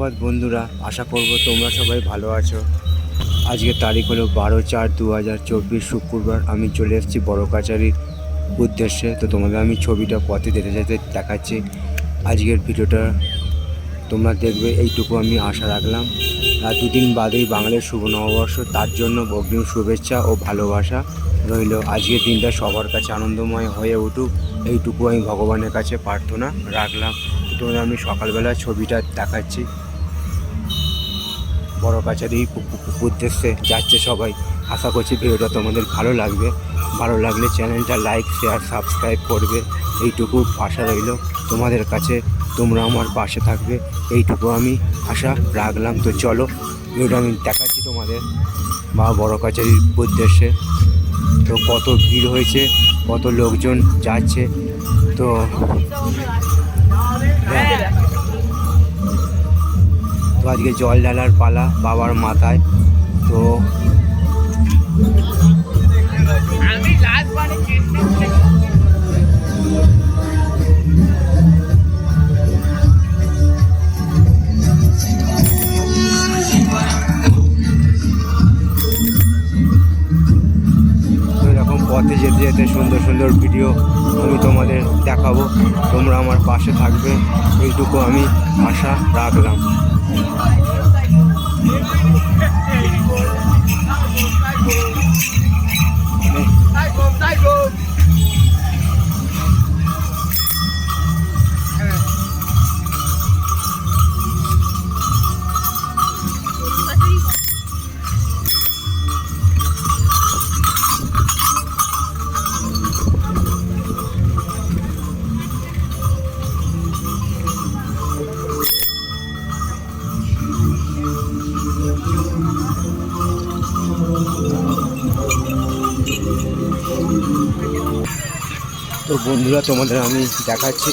সুপ্রভাত বন্ধুরা। আশা করব তোমরা সবাই ভালো আছো। আজকে তারিখ হলো বারো চার দু হাজার চব্বিশ শুক্রবার। আমি চলে এসেছি বড় কাচারির উদ্দেশ্যে। তো তোমাদের আমি ছবিটা পথে যেতে যেতে দেখাচ্ছি। আজকের ভিডিওটা তোমরা দেখবে, এইটুকু আমি আশা রাখলাম। আর দুদিন বাদেই বাঙালির শুভ নববর্ষ। তার জন্য অগ্রিম শুভেচ্ছা ও ভালোবাসা রইল। আজকের দিনটা সবার কাছে আনন্দময় হয়ে উঠুক। এইটুকু আমি ভগবানের কাছে প্রার্থনা রাখলাম। তোমাদের আমি সকালবেলা ছবিটা দেখাচ্ছি। বড় কাছারি উদ্দেশ্যে যাচ্ছে সবাই। আশা করছি ভিডিওটা তোমাদের ভালো লাগবে। ভালো লাগলে চ্যানেলটা লাইক, শেয়ার, সাবস্ক্রাইব করবে। এইটুকু আশা রইল তোমাদের কাছে। তোমরা আমার পাশে থাকবে। এইটুকু আমি আশা রাখলাম। তো চলো, ভিডিওটা আমি দেখাচ্ছি তোমাদের বা বড় কাছারির উদ্দেশ্যে। তো কত ভিড় হয়েছে, কত লোকজন যাচ্ছে, তো হ্যাঁ। তো আজকে জল ঢালার পালা বাবার মাথায়। তো পথে যেতে যেতে সুন্দর সুন্দর ভিডিও আমি তোমাদের দেখাবো। তোমরা আমার পাশে থাকবে। এইটুকু আমি আশা রাখলাম। Thank you. বন্ধুরা, তোমাদের আমি দেখাচ্ছি।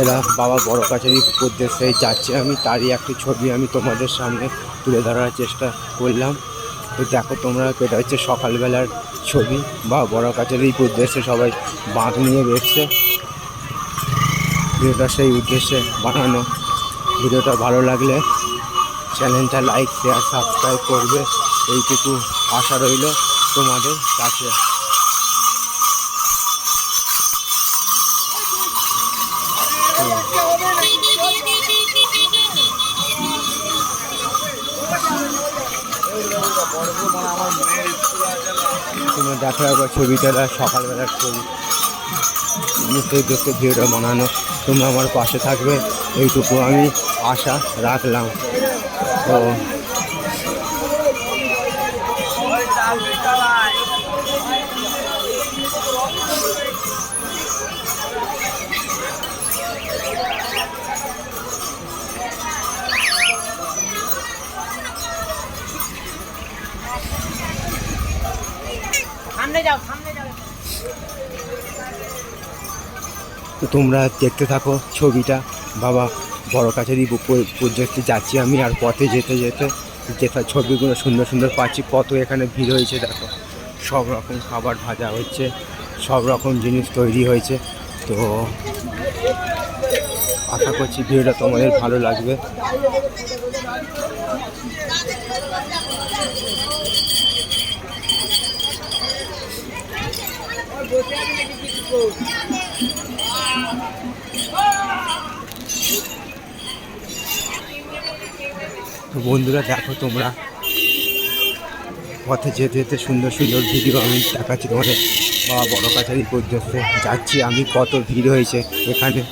এরা বাবা বড় কাছারি উদ্দেশ্যে যাচ্ছে। আমি তারই একটি ছবি আমি তোমাদের সামনে তুলে ধরার চেষ্টা করলাম। তো দেখো তোমরা, এটা হচ্ছে সকালবেলার ছবি। বা বড় কাছারি উদ্দেশ্যে সবাই বাঁক নিয়ে বেরছে ভিডিওটা সেই উদ্দেশ্যে বানানো। ভিডিওটা ভালো লাগলে চ্যানেলটা লাইক শেয়ার সাবস্ক্রাইব করবে। এইটুকু আশা রইল তোমাদের কাছে। তোমরা দেখা একবার ছবিটা সকালবেলার ছবি। নিশ্চয়ই দেখতে ভিডিওটা বানানো। তোমরা আমার পাশে থাকবে, এইটুকু আমি আশা রাখলাম। তো তো তোমরা দেখতে থাকো ছবিটা। বাবা, বড় কাছারি পর্যন্ত যাচ্ছি আমি আর পথে যেতে যেতে। যেটা ছবিগুলো সুন্দর সুন্দর পাচ্ছি, কত এখানে ভিড় হয়েছে দেখো। সব রকম খাবার ভাজা হচ্ছে, সব রকম জিনিস তৈরি হয়েছে। তো আশা করছি ভিডিওটা তোমাদের ভালো লাগবে। তো বন্ধুরা, দেখো তোমরা। পথে যেতে যেতে সুন্দর সুন্দর ভিডিও আমি দেখাচ্ছি তোমাদের। বাবা, বড় কাছারি উদ্দেশ্যে যাচ্ছি আমি, কত ভিড় হয়েছে এখানে।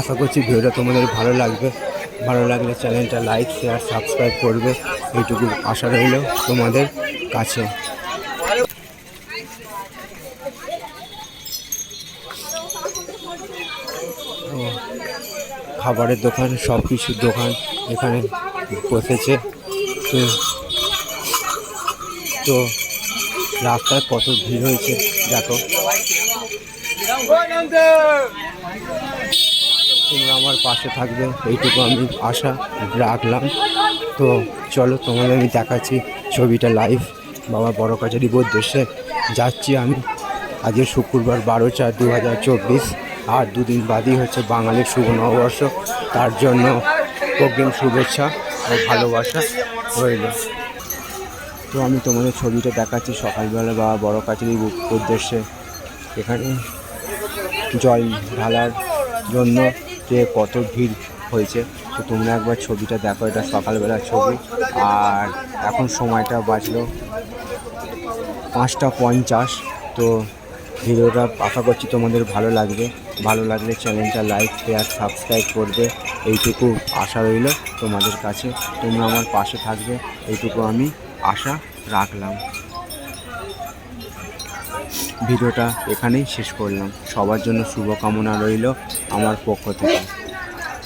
আশা করছি ভিডিওটা তোমাদের ভালো লাগবে। ভালো লাগলে চ্যানেলটা লাইক শেয়ার সাবস্ক্রাইব করবে। এইটুকু আশা রইল তোমাদের। কাছে খাবারের দোকান সব কিছুর দোকান এখানে বসেছে। তো রাস্তায় কত ভিড় হয়েছে, দেখো। তোমরা আমার পাশে থাকবে, এইটুকু আমি আশা রাখলাম। তো চলো তোমাদের আমি দেখাচ্ছি ছবিটা লাইভ বাবা বড় কাছারি উদ্দেশ্যে যাচ্ছি আমি। আজকে শুক্রবার বারো চার দু হাজার চব্বিশ, আর দুদিন বাদই হচ্ছে বাঙালির শুভ নববর্ষ। তার জন্য অগ্রিম শুভেচ্ছা ও ভালোবাসা রইল। তো আমি তোমাদের ছবিটা দেখাচ্ছি সকালবেলা বা বড় কাছারির উদ্দেশ্যে। এখানে জল ঢালার জন্য যে কত ভিড় হয়েছে, তো তোমরা একবার ছবিটা দেখো, এটা সকালবেলার ছবি। আর এখন সময়টা বাজলো পাঁচটা পঞ্চাশ। তো ভিডিওটা আশা করছি তোমাদের ভালো লাগবে। ভালো লাগলে চ্যানেলটা লাইক শেয়ার সাবস্ক্রাইব করবে। এইটুকু আশা রইল তোমাদের কাছে। তোমরা আমার পাশে থাকবে। এইটুকু আমি আশা রাখলাম। ভিডিওটা এখানেই শেষ করলাম। সবার জন্য শুভকামনা রইল আমার পক্ষ থেকে।